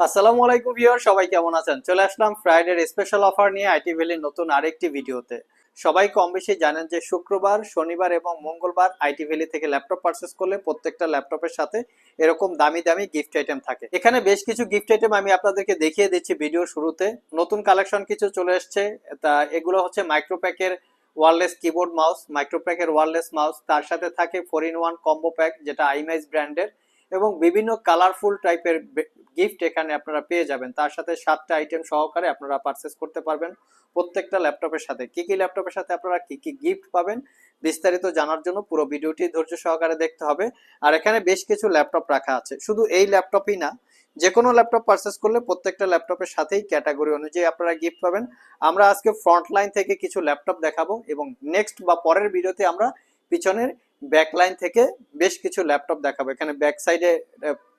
আসসালামু আলাইকুম ভিউয়ার, সবাই কেমন আছেন? চলে আসলাম ফ্রাইডের স্পেশাল অফার নিয়ে আইটি ভ্যালির নতুন আরেকটি ভিডিওতে। সবাই কম বেশি জানেন যে শুক্রবার, শনিবার এবং মঙ্গলবার আইটি ভ্যালি থেকে ল্যাপটপ পারচেস করলে প্রত্যেকটা ল্যাপটপের সাথে এরকম দামি দামি গিফট আইটেম থাকে। এখানে বেশ কিছু গিফট আইটেম আমি আপনাদেরকে দেখিয়ে দিচ্ছি ভিডিওর শুরুতে। নতুন কালেকশন কিছু চলে এসছে তা, এগুলো হচ্ছে মাইক্রোপ্যাকের ওয়ারলেস কিবোর্ড মাউস মাইক্রোপ্যাকের ওয়ারলেস মাউস তার সাথে থাকে four in one combo pack যেটা আইমাইজ ব্র্যান্ডের এবং বিভিন্ন কালারফুল টাইপের গিফট এখানে আপনারা পেয়ে যাবেন। তার সাথে সাতটা আইটেম সহকারে আপনারা পারচেস করতে পারবেন প্রত্যেকটা ল্যাপটপের সাথে। কি কি ল্যাপটপের সাথে আপনারা কি কি গিফট পাবেন বিস্তারিত জানার জন্য পুরো ভিডিওটি ধৈর্য সহকারে দেখতে হবে। আর এখানে বেশ কিছু ল্যাপটপ রাখা আছে। শুধু এই ল্যাপটপই না যে কোনো ল্যাপটপ পারচেস করলে প্রত্যেকটা ল্যাপটপের সাথেই ক্যাটাগরি অনুযায়ী আপনারা গিফট পাবেন। আমরা আজকে ফ্রন্ট লাইন থেকে কিছু ল্যাপটপ দেখাবো এবং নেক্সট বা পরের ভিডিওতে আমরা পিছনের ব্যাক লাইন থেকে বেশ কিছু ল্যাপটপ দেখাবো। এখানে ব্যাক সাইডে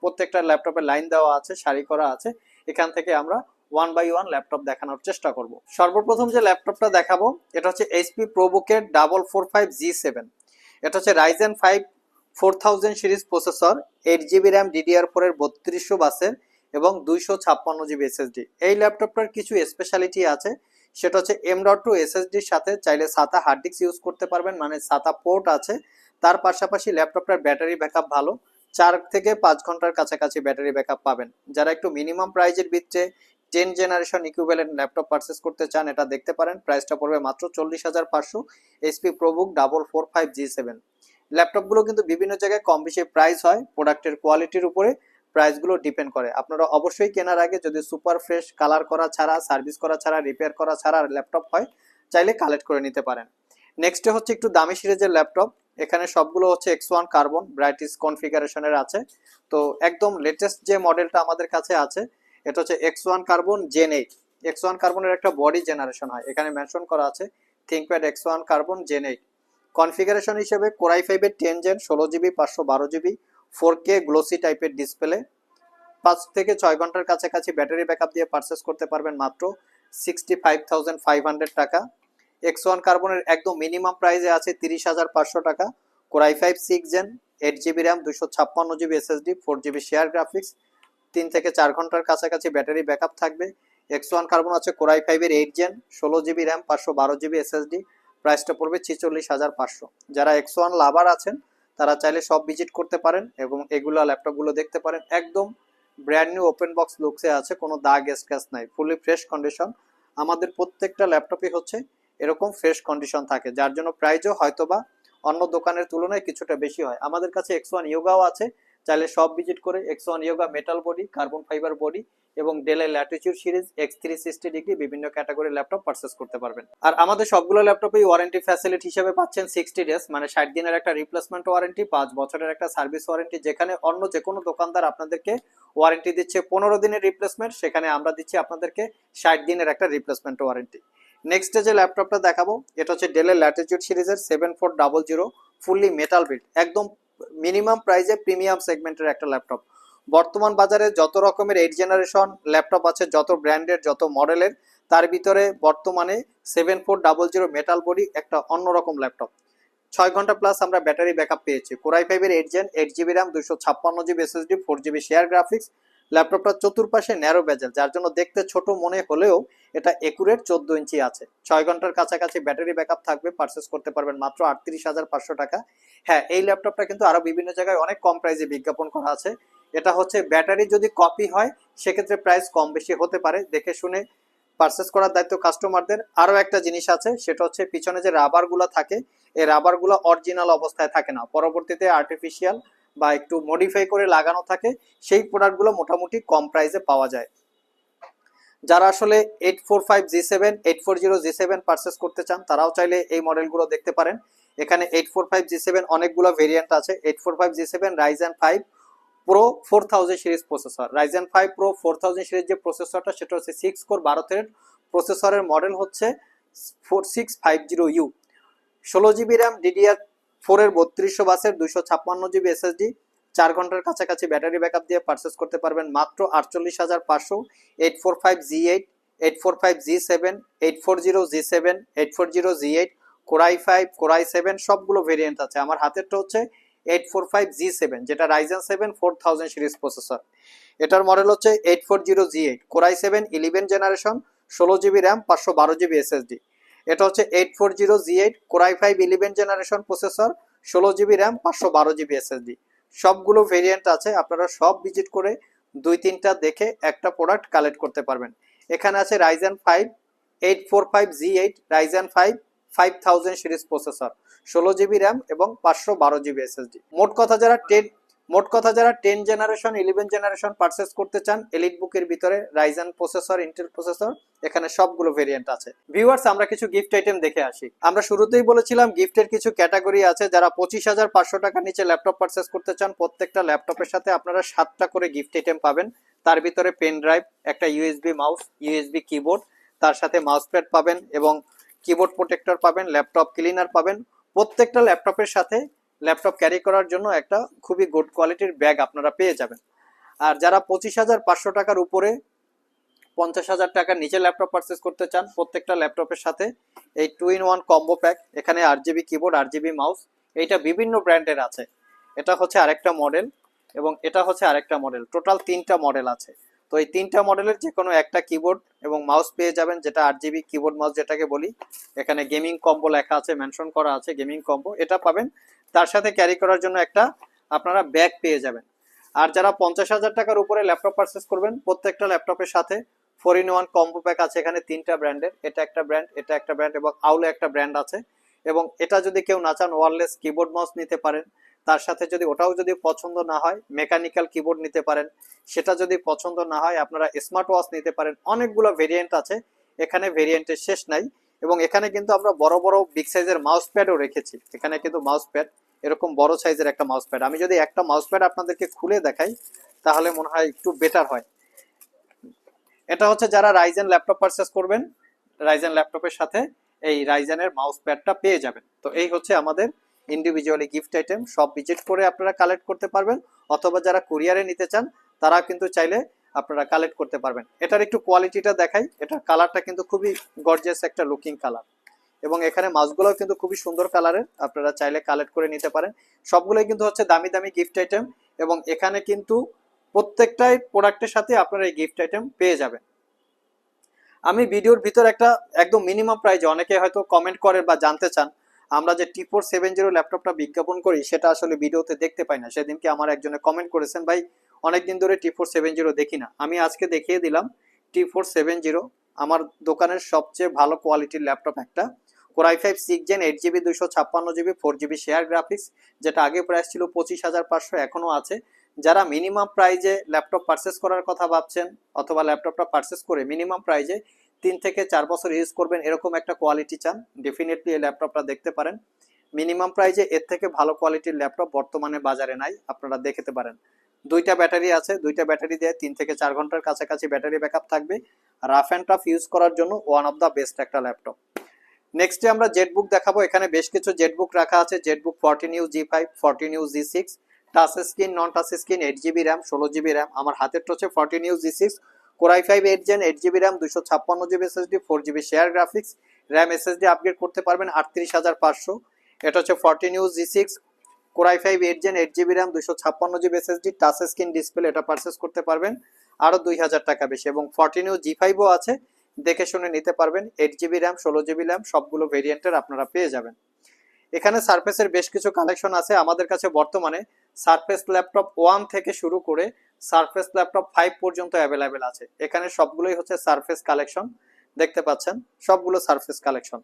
প্রত্যেকটা ল্যাপটপের লাইন দেওয়া আছে, সারি করা আছে। এখান থেকে আমরা ওয়ান বাই ওয়ান ল্যাপটপ দেখানোর চেষ্টা করব। সর্বপ্রথম যে ল্যাপটপটা দেখাবো, এটা হচ্ছে HP প্রোবুকের double four five G seven এটা হচ্ছে Ryzen five four thousand series processor eight GB RAM DDR ফোরের বত্রিশশো বাসের এবং দুইশো ছাপ্পান্ন জিবি এসএসডি এই ল্যাপটপটার কিছু স্পেশালিটি আছে। সেটা হচ্ছে এম ডট টু এসএসডির সাথে চাইলে সাতা হার্ড ডিস্ক ইউজ করতে পারবেন মানে সাতা পোর্ট আছে। তার পাশাপাশি ল্যাপটপটার ব্যাটারি ব্যাকআপ ভালো। চার থেকে পাঁচ ঘণ্টার কাছাকাছি ব্যাটারি ব্যাকআপ পাবেন। যারা একটু মিনিমাম প্রাইজের ভিতরে ten generation equivalent laptop purchase করতে চান, এটা দেখতে পারেন। প্রাইসটা পড়বে মাত্র চল্লিশ হাজার পাঁচশো। HP ProBook double four five G seven ল্যাপটপগুলো কিন্তু বিভিন্ন জায়গায় কম বেশি প্রাইস হয়। প্রোডাক্টের কোয়ালিটির উপরে। প্রাইসগুলো ডিপেন্ড করে। আপনারা অবশ্যই কেনার আগে যদি সুপার ফ্রেশ কালার করা ছাড়া সার্ভিস করা ছাড়া রিপেয়ার করা ছাড়া ল্যাপটপ হয়, চাইলে কালেক্ট করে নিতে পারেন। নেক্সটে হচ্ছে একটু দামি সিরিজের ল্যাপটপ এখানে সবগুলো হচ্ছে এক্স ওয়ান কার্বন ব্রাইটিস কনফিগারেশনের আছে। তো একদম লেটেস্ট যে মডেলটা আমাদের কাছে আছে, এটা হচ্ছে X one carbon gen eight X one কার্বনের একটা বডি জেনারেশন হয়। এখানে মেনশন করা আছে ThinkPad X one carbon gen eight configuration হিসেবে কোরাই ফাইভের টেন জেন ষোলো জিবি পাঁচশো বারো জিবি ফোর কে গ্লোসি টাইপের ডিসপ্লে। পাঁচ থেকে ছয় ঘণ্টার কাছাকাছি ব্যাটারি ব্যাকআপ দিয়ে পারচেস করতে পারবেন মাত্র sixty five thousand five hundred টাকা। এক্স ওয়ান কার্বনের একদম মিনিমাম প্রাইসে আছে তিরিশ হাজার পাঁচশো টাকা। Core i five six gen eight GB RAM দুশো ছাপ্পান্ন GB SSD four GB share graphics তিন থেকে চার ঘণ্টার কাছাকাছি ব্যাটারি ব্যাকআপ থাকবে। এক্স ওয়ান কার্বন আছে কোরাই ফাইভের এইট জেন ষোলো জিবি র্যাম পাঁচশো বারো জিবি এসএসডি প্রাইসটা পড়বে ছিচল্লিশ হাজার পাঁচশো। যারা এক্স ওয়ান লাভার আছেন তারা চাইলে সব ভিজিট করতে পারেন এবং এগুলো ল্যাপটপগুলো দেখতে পারেন। একদম ব্র্যান্ড নিউ ওপেন বক্স লুকসে আছে, কোনো দাগ স্ক্র্যাচ নাই ফুলি ফ্রেশ কন্ডিশন আমাদের প্রত্যেকটা ল্যাপটপই হচ্ছে এরকম ফ্রেশ কন্ডিশন থাকে, যার জন্য প্রাইজও হয়তোবা অন্য দোকানের তুলনায় কিছুটা বেশি হয়। আমাদের কাছে এক্স ওয়ান ইয়োগাও আছে চাইলে সব ভিজিট করে X one Yoga metal body carbon fibre body এবং ডেলের latitude series X three sixty degree বিভিন্ন ক্যাটাগরির ল্যাপটপ পারচেস করতে পারবেন। আর আমাদের সবগুলো ল্যাপটপেই ওয়ারেন্টি ফ্যাসিলিটি হিসেবে পাচ্ছেন সিক্সটি ডেজ মানে ষাট দিনের একটা রিপ্লেসমেন্ট ওয়ারেন্টি পাঁচ বছরের একটা সার্ভিস ওয়ারেন্টি যেখানে অন্য যে কোনো দোকানদার আপনাদেরকে ওয়ারেন্টি দিচ্ছে পনেরো দিনের রিপ্লেসমেন্ট সেখানে আমরা দিচ্ছি আপনাদেরকে ষাট দিনের একটা রিপ্লেসমেন্ট ওয়ারেন্টি নেক্সট যে ল্যাপটপটা দেখাবো, এটা হচ্ছে ডেলের ল্যাটিচিউড সিরিজের seven four double zero fully metal build একদম মিনিমাম প্রাইসে প্রিমিয়াম সেগমেন্টের একটা ল্যাপটপ বর্তমান বাজারে যত রকমের এইট জেনারেশন ল্যাপটপ আছে, যত ব্র্যান্ডের যত মডেলের তার ভিতরে বর্তমানে seven four double zero metal body একটা অন্যরকম ল্যাপটপ ছয় ঘণ্টা প্লাস আমরা ব্যাটারি ব্যাকআপ পেয়েছি। কোরাই ফাইভের eight gen eight GB RAM দুশো ছাপ্পান্ন GB SSD four GB share graphics ল্যাপটপটার চতুর্পাশে ন্যারো বেজেল যার জন্য দেখতে ছোট মনে হলেও এটা একুরেট চোদ্দ ইঞ্চি আছে। ছয় ঘণ্টার কাছাকাছি ব্যাটারি ব্যাকআপ থাকবে পারচেস করতে পারবেন মাত্র আটত্রিশ হাজার পাঁচশো টাকা। হ্যাঁ এই ল্যাপটপটা কিন্তু আরও বিভিন্ন জায়গায় অনেক কম প্রাইসে বিজ্ঞাপন করা আছে। এটা হচ্ছে ব্যাটারি যদি কপি হয়, সেক্ষেত্রে প্রাইস কম বেশি হতে পারে। দেখে শুনে পারচেস করার দায়িত্ব কাস্টমারদের আরও একটা জিনিস আছে, সেটা হচ্ছে পিছনে যে রাবারগুলো থাকে, এই রাবারগুলো অরিজিনাল অবস্থায় থাকে না। পরবর্তীতে আর্টিফিশিয়াল বা একটু মডিফাই করে লাগানো থাকে, সেই প্রোডাক্টগুলো মোটামুটি কম প্রাইসে পাওয়া যায়। যারা আসলে eight four five G seven eight four zero G seven purchase করতে চান, তারাও চাইলে এই মডেলগুলো দেখতে পারেন। এখানে eight four five G seven অনেকগুলো ভেরিয়েন্ট আছে। Eight four five G seven Ryzen five pro four thousand series processor Ryzen five pro four thousand series যে প্রসেসরটা সেটা হচ্ছে সিক্স কোর বারো থ্রেড প্রসেসরের মডেল হচ্ছে four six five zero U ষোলো জিবি র্যাম ডিডিআর ফোরের বত্রিশশো বাসের দুশো ছাপ্পান্ন জিবি এসএসডি চার ঘণ্টার কাছাকাছি ব্যাটারি ব্যাকআপ দিয়ে পারচেস করতে পারবেন মাত্র আটচল্লিশ হাজার পাঁচশো eight four five G eight eight four five G seven eight four zero G seven eight four zero G eight core i five core i seven সবগুলো ভেরিয়েন্ট আছে। আমার হাতেরটা হচ্ছে eight four five G seven যেটা Ryzen seven four thousand series processor এটার model হচ্ছে eight four zero G eight core i seven eleven generation ষোলো GB RAM পাঁচশো বারো জিবি এসএসডি এটা হচ্ছে eight four zero G eight core i five eleven generation processor ষোলো GB RAM পাঁচশো বারো জিবি এসএসডি সবগুলো ভেরিয়েন্ট আছে, আপনারা সব ভিজিট করে দুই তিনটা দেখে একটা প্রোডাক্ট কালেক্ট করতে পারবেন। এখানে আছে Ryzen five eight four five G eight Ryzen five five thousand series processor ষোলো জিবি র্যাম এবং পাঁচশো বারো জিবি এসএসডি মোট কথা যারা টেন মোট কথা যারা ten generation, eleven generation purchase করতে চান এলিট বুকের ভিতরে রাইজেন প্রসেসর ইন্টেল প্রসেসর এখানে সবগুলো ভেরিয়েন্ট আছে। ভিউয়ার্স আমরা কিছু গিফট আইটেম দেখে আসি। আমরা শুরুতেই বলেছিলাম গিফটের কিছু ক্যাটাগরি আছে, যারা পঁচিশ হাজার পাঁচশো টাকার নিচে ল্যাপটপ পারচেস করতে চান, প্রত্যেকটা ল্যাপটপের সাথে আপনারা সাতটা করে গিফট আইটেম পাবেন। তার ভিতরে পেন ড্রাইভ একটা ইউএসবি মাউস ইউএসবি কিবোর্ড তার সাথে মাউস প্যাড পাবেন এবং কিবোর্ড প্রোটেক্টর পাবেন ল্যাপটপ ক্লিনার পাবেন। প্রত্যেকটা ল্যাপটপের সাথে ল্যাপটপ ক্যারি করার জন্য একটা খুবই গুড কোয়ালিটির ব্যাগ আপনারা পেয়ে যাবেন। আর যারা পঁচিশ হাজার পাঁচশো টাকার উপরে পঞ্চাশ হাজার টাকার নিচে ল্যাপটপ পারচেস করতে চান, প্রত্যেকটা ল্যাপটপের সাথে এই two in one combo pack এখানে RGB keyboard RGB mouse এইটা বিভিন্ন ব্র্যান্ডের আছে। এটা হচ্ছে আরেকটা মডেল এবং এটা হচ্ছে আরেকটা মডেল টোটাল তিনটা মডেল আছে। তো এই তিনটা মডেলের যে কোনো একটা কিবোর্ড এবং মাউস পেয়ে যাবেন, যেটা আট জিবি কিবোর্ড মাউস যেটাকে বলি। এখানে গেমিং কম্বো লেখা আছে মেনশন করা আছে গেমিং কম্বো এটা পাবেন। তার সাথে ক্যারি করার জন্য একটা আপনারা ব্যাগ পেয়ে যাবেন। আর যারা পঞ্চাশ হাজার টাকার উপরে ল্যাপটপ পারচেস করবেন, প্রত্যেকটা ল্যাপটপের সাথে four in one combo pack আছে এখানে তিনটা ব্র্যান্ডের এটা একটা ব্র্যান্ড এটা একটা ব্র্যান্ড এবং আউলে একটা ব্র্যান্ড আছে। এবং এটা যদি কেউ না চান ওয়ারলেস কিবোর্ড মাউস নিতে পারেন। তার সাথে যদি ওটাও যদি পছন্দ না হয় মেকানিক্যাল কিবোর্ড নিতে পারেন। সেটা যদি পছন্দ না হয়, আপনারা স্মার্ট ওয়াচ নিতে পারেন। অনেকগুলো ভেরিয়েন্ট আছে, এখানে ভেরিয়েন্টের শেষ নাই। এবং এখানে কিন্তু আমরা বড় বড় বিগ সাইজের মাউস প্যাডও রেখেছি। এখানে কিন্তু মাউস প্যাড এরকম বড় সাইজের একটা মাউস প্যাড আমি যদি একটা মাউস প্যাড আপনাদেরকে খুলে দেখাই, তাহলে মনে হয় একটু বেটার হয়। এটা হচ্ছে যারা রাইজেন ল্যাপটপ পারচেস করবেন রাইজেন ল্যাপটপের সাথে এই রাইজেনের মাউস প্যাডটা পেয়ে যাবেন। তো এই হচ্ছে আমাদের ইন্ডিভিজুয়ালি গিফট আইটেম সব ভিজিট করে আপনারা কালেক্ট করতে পারবেন, অথবা যারা কুরিয়ারে নিতে চান তারা কিন্তু চাইলে আপনারা কালেক্ট করতে পারবেন। এটার একটু কোয়ালিটিটা দেখাই, এটার কালারটা কিন্তু খুবই গর্জিয়াস একটা লুকিং কালার এবং এখানে মাছগুলোও কিন্তু খুবই সুন্দর কালারের আপনারা চাইলে কালেক্ট করে নিতে পারেন। সবগুলোই কিন্তু হচ্ছে দামি দামি গিফট আইটেম এবং এখানে কিন্তু প্রত্যেকটাই প্রোডাক্টের সাথে আপনারা এই গিফট আইটেম পেয়ে যাবেন। আমি ভিডিওর ভিতর একটা একদম মিনিমাম প্রাইজে অনেকে হয়তো কমেন্ট করে বা জানতে চান আমরা যে টি ফোর সেভেন জিরো ল্যাপটপটা বিজ্ঞাপন করি, সেটা আসলে ভিডিওতে দেখতে পাই না। সেদিনকে আমার একজনে কমেন্ট করেছেন, ভাই, অনেকদিন ধরে টি ফোর সেভেন জিরো দেখি না। আমি আজকে দেখিয়ে দিলাম টি ফোর সেভেন জিরো আমার দোকানের সবচেয়ে ভালো কোয়ালিটির ল্যাপটপ একটা। Core i five six gen eight GB দুশো ছাপ্পান্ন GB four GB share graphics যেটা আগে প্রাইস ছিল পঁচিশ হাজার পাঁচশো, এখনও আছে। যারা মিনিমাম প্রাইজে ল্যাপটপ পারচেস করার কথা ভাবছেন, অথবা ল্যাপটপটা পারচেস করে মিনিমাম প্রাইজে তিন থেকে চার বছর ইউজ করবেন, এরকম একটা কোয়ালিটি চান ডেফিনেটলি এই ল্যাপটপটা দেখতে পারেন। মিনিমাম প্রাইজে এর থেকে ভালো কোয়ালিটির ল্যাপটপ বর্তমানে বাজারে নাই, আপনারা দেখতে পারেন। দুইটা ব্যাটারি আছে, দুইটা ব্যাটারি দিয়ে তিন থেকে চার ঘণ্টার কাছাকাছি ব্যাটারি ব্যাকআপ থাকবে। রাফ অ্যান্ড টাফ ইউজ করার জন্য ওয়ান অফ দ্য বেস্ট একটা ল্যাপটপ নেক্সটে আমরা জেটবুক দেখাবো, এখানে বেশ কিছু জেটবুক রাখা আছে ZBook fourteen U G five fourteen U G six touch screen non touch screen eight GB RAM ষোলো জিবি র্যাম আমার হাতের হচ্ছে fourteen U G six core i five eight gen eight GB RAM দুশো ছাপ্পান্ন GB SSD four GB share graphics RAM SSD upgrade করতে পারবেন আটত্রিশ হাজার পাঁচশো। এটা হচ্ছে fourteen U G six core i five eight gen eight GB RAM দুশো ছাপ্পান্ন GB SSD touch screen display এটা পারচেস করতে পারবেন আরও দুই হাজার টাকা বেশি। এবং ফোরটিন ইউ জি ফাইভও আছে, দেখে শুনে নিতে পারবেন এইট জিবি র্যাম ষোলো জিবি র্যাম সবগুলো ভেরিয়েন্টের আপনারা পেয়ে যাবেন। এখানে সারফেসের বেশ কিছু কালেকশন আছে। আমাদের কাছে বর্তমানে সারফেস ল্যাপটপ ওয়ান থেকে শুরু করে সারফেস ল্যাপটপ ফাইভ পর্যন্ত অ্যাভেলেবেল আছে। এখানে সবগুলোই হচ্ছে সারফেস কালেকশন দেখতে পাচ্ছেন? সবগুলো সারফেস কালেকশন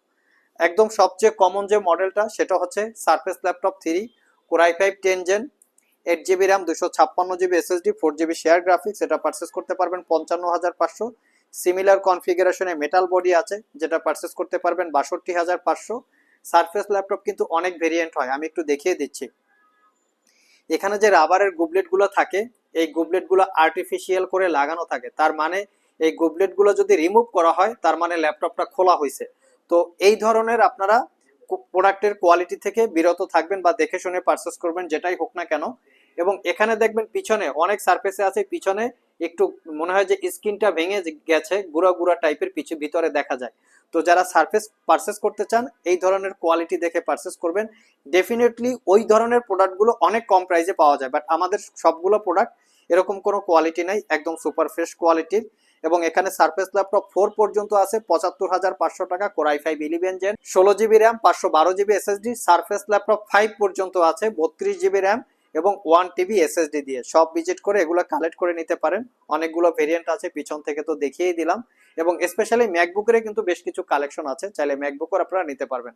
একদম সবচেয়ে কমন যে মডেলটা সেটা হচ্ছে Surface laptop three core i five ten gen eight GB RAM দুশো ছাপ্পান্ন GB SSD four GB share graphics এটা পারচেস করতে পারবেন পঞ্চান্ন হাজার পাঁচশো। সিমিলার কনফিগারেশনে মেটাল বডি আছে, যেটা পারচেস করতে পারবেন বাষট্টি হাজার পাঁচশো। সারফেস ল্যাপটপ কিন্তু অনেক ভেরিয়েন্ট হয়, আমি একটু দেখিয়ে দিচ্ছি। এখানে যে রাবারের গুবলেটগুলো থাকে এই গুবলেটগুলো আর্টিফিশিয়াল করে লাগানো থাকে। তার মানে এই গুবলেটগুলো যদি রিমুভ করা হয়, তার মানে ল্যাপটপটা খোলা হয়েছে তো এই ধরনের আপনারা প্রোডাক্টের কোয়ালিটি থেকে বিরত থাকবেন বা দেখে শুনে পারচেস করবেন, যেটাই হোক না কেন। এবং এখানে দেখবেন পিছনে অনেক সার্ফেসে আছে, পিছনে একটু মনে হয় যে স্কিনটা ভেঙে গেছে, গুঁড়া গুঁড়া টাইপের পিছু ভিতরে দেখা যায়। তো যারা সারফেস পারচেস করতে চান, এই ধরনের কোয়ালিটি দেখে পারচেস করবেন। ডেফিনেটলি ওই ধরনের প্রোডাক্টগুলো অনেক কম প্রাইসে পাওয়া যায় বাট আমাদের সবগুলো প্রোডাক্ট এরকম কোনো কোয়ালিটি নাই, একদম সুপার ফ্রেশ কোয়ালিটির এবং এখানে সার্ফেস ল্যাপটপ ফোর পর্যন্ত আছে, পঁচাত্তর হাজার পাঁচশো টাকা core i five eleven gen ষোলো জিবি র্যাম পাঁচশো বারো GB SSD Surface laptop five পর্যন্ত আছে, বত্রিশ জিবি র্যাম এবং ওয়ান টিবি এসএসডি দিয়ে সব ভিজিট করে এগুলো কালেক্ট করে নিতে পারেন। অনেকগুলো ভেরিয়েন্ট আছে, পিছন থেকে তো দেখিয়েই দিলাম। এবং স্পেশালি ম্যাকবুকের কিন্তু বেশ কিছু কালেকশন আছে, চাইলে ম্যাকবুকও আপনারা নিতে পারবেন।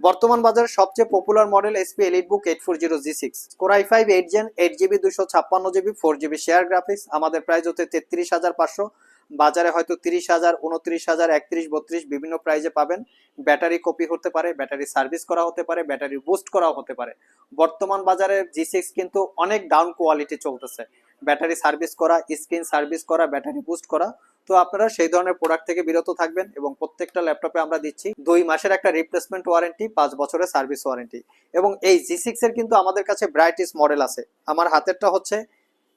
বর্তমান বাজারে সবচেয়ে popular model HP EliteBook eight four zero G six core i five eight gen eight GB দুশো ছাপ্পান্ন GB four GB share graphics আমাদের প্রাইস হচ্ছে তেত্রিশ হাজার পাঁচশো। বাজারে হয়তো তিরিশ হাজার, উনত্রিশ হাজার, একত্রিশ, বত্রিশ বিভিন্ন প্রাইজে পাবেন। ব্যাটারি কপি হতে পারে ব্যাটারি সার্ভিস করা হতে পারে ব্যাটারি বুস্ট করা হতে পারে। বর্তমান বাজারে জি সিক্স কিন্তু অনেক ডাউন কোয়ালিটি চলতেছে। ব্যাটারি সার্ভিস করা স্ক্রিন সার্ভিস করা ব্যাটারি বুস্ট করা। তো আপনারা সেই ধরনের প্রোডাক্ট থেকে বিরত থাকবেন এবং প্রত্যেকটা ল্যাপটপে আমরা দিচ্ছি দুই মাসের একটা রিপ্লেসমেন্ট ওয়ারেন্টি পাঁচ বছরের সার্ভিস ওয়ারেন্টি এবং এই জি সিক্স এর কিন্তু আমাদের কাছে ব্রাইটিস মডেল আছে। আমার হাতেরটা হচ্ছে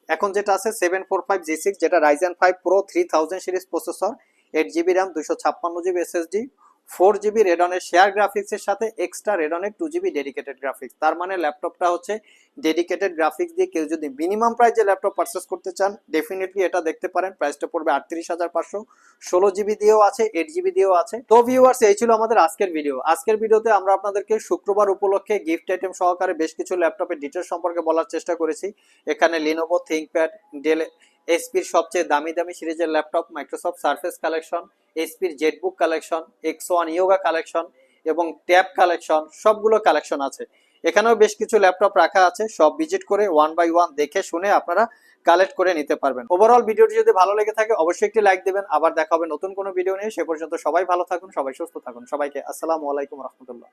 এখন যেটা আছে seven four five G six যেটা Ryzen five pro three thousand series processor eight GB RAM দুশো ছাপ্পান্ন জিবি এসএসডি ফোর জিবি রেডনের শেয়ার গ্রাফিক্সের সাথে এক্সট্রা রেডনের টু জিবি ডেডিকেটেড গ্রাফিক্স তার মানে ল্যাপটপটা হচ্ছে ডেডিকেটেড গ্রাফিক্স দিয়ে কেউ যদি মিনিমাম প্রাইসে ল্যাপটপ পারচেস করতে চান ডেফিনেটলি এটা দেখতে পারেন। প্রাইসটা পড়বে আটত্রিশ হাজার পাঁচশো। ষোলো জিবি দিয়েও আছে এইট জিবি দিয়েও আছে। তো ভিউয়ার্স এই ছিল আমাদের আজকের ভিডিও আজকের ভিডিওতে আমরা আপনাদেরকে শুক্রবার উপলক্ষে গিফট আইটেম সহকারে বেশ কিছু ল্যাপটপের ডিটেলস সম্পর্কে বলার চেষ্টা করেছি। এখানে লিনোভো থিঙ্কপ্যাড ডেল এসপির সবচেয়ে দামি দামি সিরিজের ল্যাপটপ মাইক্রোসফট সার্ফেস কালেকশন এসপির ZBook collection X one Yoga collection এবং ট্যাব কালেকশন সবগুলো কালেকশন আছে। এখানেও বেশ কিছু ল্যাপটপ রাখা আছে, সব ভিজিট করে ওয়ান বাই ওয়ান দেখে শুনে আপনারা কালেক্ট করে নিতে পারবেন। ওভারঅল ভিডিওটি যদি ভালো লেগে থাকে, অবশ্যই একটি লাইক দেবেন। আবার দেখা হবে নতুন কোনো ভিডিও নিয়ে। সে পর্যন্ত সবাই ভালো থাকুন, সবাই সুস্থ থাকুন। সবাইকে আসসালামু আলাইকুম রহমতুল্লাহ।